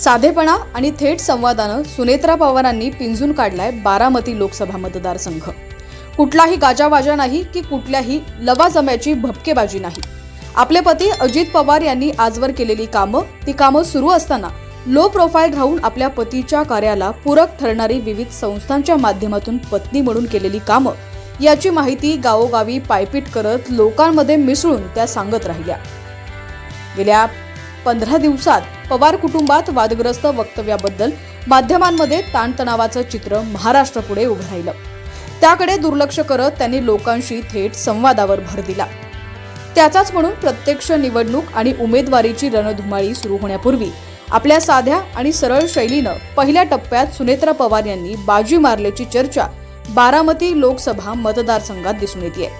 साधेपणा आणि थेट संवादानं सुनेत्रा पवारांनी पिंजून काढलाय बारामती लोकसभा मतदारसंघ. कुठलाही गाजावाजा नाही की कुठल्याही लवाजम्याची भपकेबाजी नाही. आपले पती अजित पवार यांनी आजवर केलेली कामं ती कामं सुरू असताना लो प्रोफाईल राहून आपल्या पतीच्या कार्याला पूरक ठरणारी विविध संस्थांच्या माध्यमातून पत्नी म्हणून केलेली कामं याची माहिती गावोगावी पायपीट करत लोकांमध्ये मिसळून त्या सांगत राहिल्या. गेल्या पंधरा दिवसात पवार कुटुंबात वादग्रस्त वक्तव्याबद्दल माध्यमांमध्ये ताणतणावाचं चित्र महाराष्ट्रापुढे उभं राहिलं. त्याकडे दुर्लक्ष करत त्यांनी लोकांशी थेट संवादावर भर दिला. त्याचाच म्हणून प्रत्यक्ष निवडणूक आणि उमेदवारीची रणधुमाळी सुरू होण्यापूर्वी आपल्या साध्या आणि सरळ शैलीनं पहिल्या टप्प्यात सुनेत्रा पवार यांनी बाजी मारल्याची चर्चा बारामती लोकसभा मतदारसंघात दिसून येते